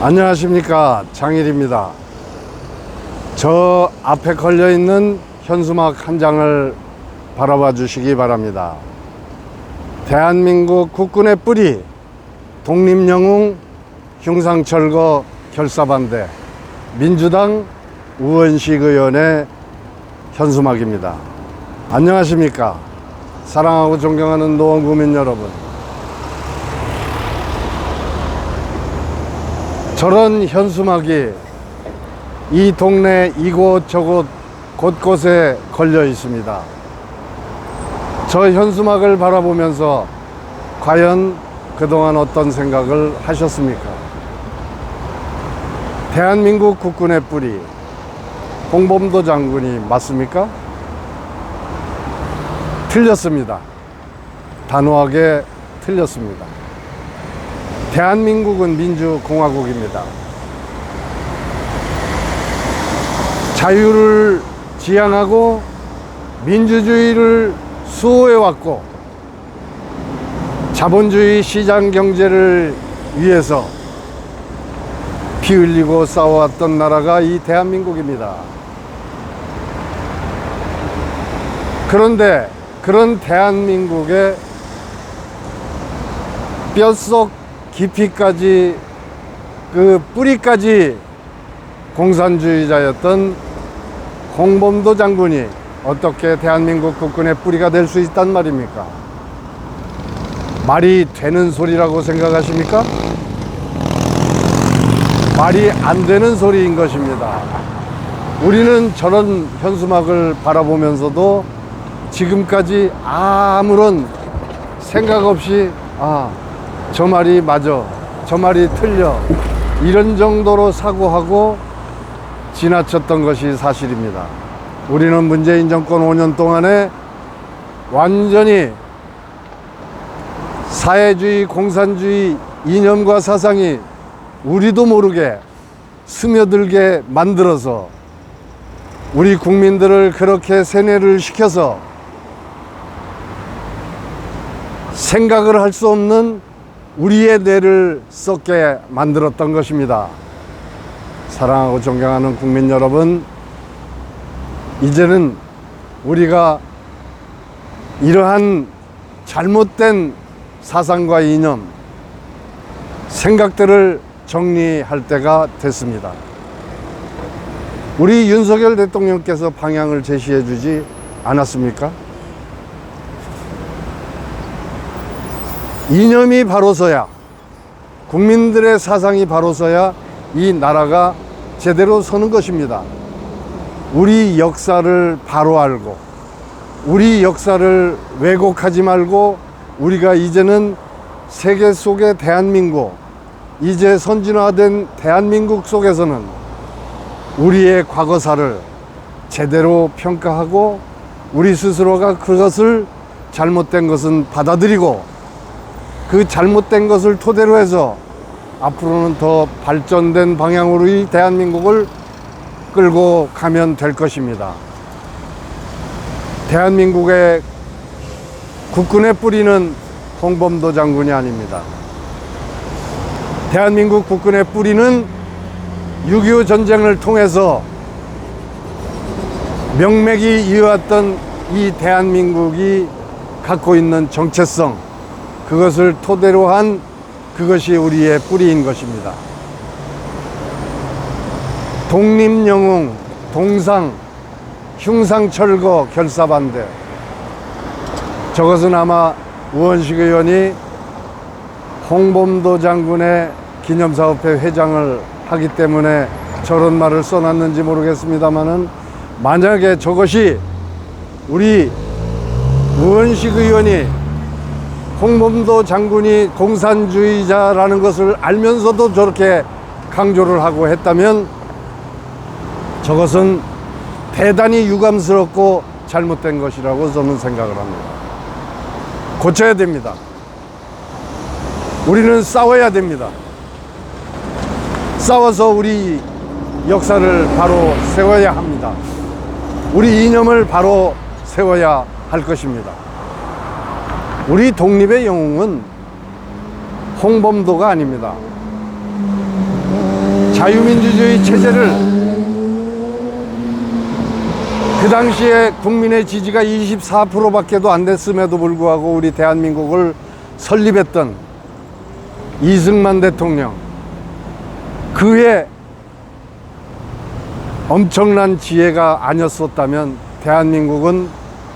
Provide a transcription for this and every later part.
안녕하십니까 장일입니다. 저 앞에 걸려 있는 현수막 한 장을 바라봐 주시기 바랍니다. 대한민국 국군의 뿌리 독립영웅 흉상철거 결사반대 민주당 우원식 의원의 현수막입니다. 안녕하십니까 사랑하고 존경하는 노원구민 여러분. 저런 현수막이 이 동네 이곳저곳 곳곳에 걸려 있습니다. 저 현수막을 바라보면서 과연 그동안 어떤 생각을 하셨습니까? 대한민국 국군의 뿌리, 홍범도 장군이 맞습니까? 틀렸습니다. 단호하게 틀렸습니다. 대한민국은 민주공화국입니다. 자유를 지향하고 민주주의를 수호해왔고 자본주의 시장 경제를 위해서 피 흘리고 싸워왔던 나라가 이 대한민국입니다. 그런데 그런 대한민국의 뼛속 깊이까지 그 뿌리까지 공산주의자였던 홍범도 장군이 어떻게 대한민국 국군의 뿌리가 될 수 있단 말입니까? 말이 되는 소리라고 생각하십니까? 말이 안 되는 소리인 것입니다. 우리는 저런 현수막을 바라보면서도 지금까지 아무런 생각 없이 아, 저 말이 맞아. 저 말이 틀려. 이런 정도로 사고하고 지나쳤던 것이 사실입니다. 우리는 문재인 정권 5년 동안에 완전히 사회주의, 공산주의 이념과 사상이 우리도 모르게 스며들게 만들어서 우리 국민들을 그렇게 세뇌를 시켜서 생각을 할 수 없는 우리의 뇌를 썩게 만들었던 것입니다. 사랑하고 존경하는 국민 여러분, 이제는 우리가 이러한 잘못된 사상과 이념, 생각들을 정리할 때가 됐습니다. 우리 윤석열 대통령께서 방향을 제시해 주지 않았습니까? 이념이 바로서야 국민들의 사상이 바로서야 이 나라가 제대로 서는 것입니다. 우리 역사를 바로 알고 우리 역사를 왜곡하지 말고 우리가 이제는 세계 속의 대한민국 이제 선진화된 대한민국 속에서는 우리의 과거사를 제대로 평가하고 우리 스스로가 그것을 잘못된 것은 받아들이고 그 잘못된 것을 토대로 해서 앞으로는 더 발전된 방향으로 이 대한민국을 끌고 가면 될 것입니다. 대한민국의 국군의 뿌리는 홍범도 장군이 아닙니다. 대한민국 국군의 뿌리는 6.25 전쟁을 통해서 명맥이 이어왔던 이 대한민국이 갖고 있는 정체성, 그것을 토대로 한 그것이 우리의 뿌리인 것입니다. 독립영웅, 동상, 흉상철거 결사반대. 저것은 아마 우원식 의원이 홍범도 장군의 기념사업회 회장을 하기 때문에 저런 말을 써놨는지 모르겠습니다만은 만약에 저것이 우리 우원식 의원이 홍범도 장군이 공산주의자라는 것을 알면서도 저렇게 강조를 하고 했다면 저것은 대단히 유감스럽고 잘못된 것이라고 저는 생각을 합니다. 고쳐야 됩니다. 우리는 싸워야 됩니다. 싸워서 우리 역사를 바로 세워야 합니다. 우리 이념을 바로 세워야 할 것입니다. 우리 독립의 영웅은 홍범도가 아닙니다. 자유민주주의 체제를 그 당시에 국민의 지지가 24%밖에도 안 됐음에도 불구하고 우리 대한민국을 설립했던 이승만 대통령 그의 엄청난 지혜가 아니었었다면 대한민국은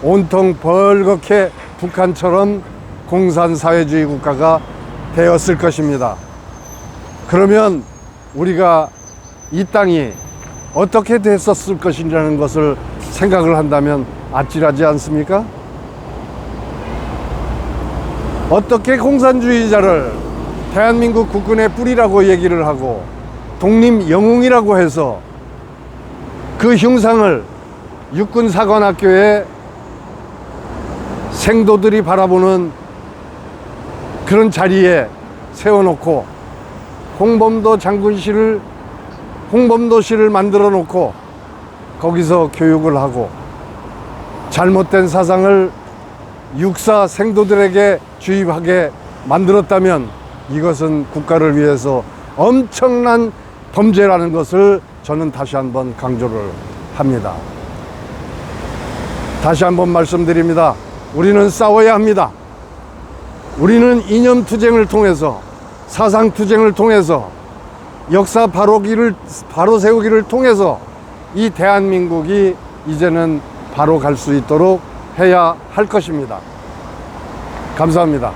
온통 벌겋게 북한처럼 공산사회주의 국가가 되었을 것입니다. 그러면 우리가 이 땅이 어떻게 됐었을 것이라는 것을 생각을 한다면 아찔하지 않습니까? 어떻게 공산주의자를 대한민국 국군의 뿌리라고 얘기를 하고 독립 영웅이라고 해서 그 흉상을 육군사관학교에 생도들이 바라보는 그런 자리에 세워놓고 홍범도 장군실을 홍범도실을 만들어 놓고 거기서 교육을 하고 잘못된 사상을 육사 생도들에게 주입하게 만들었다면 이것은 국가를 위해서 엄청난 범죄라는 것을 저는 다시 한번 강조를 합니다. 다시 한번 말씀드립니다. 우리는 싸워야 합니다. 우리는 이념 투쟁을 통해서 사상 투쟁을 통해서 역사 바로기를 바로 세우기를 통해서 이 대한민국이 이제는 바로 갈 수 있도록 해야 할 것입니다. 감사합니다.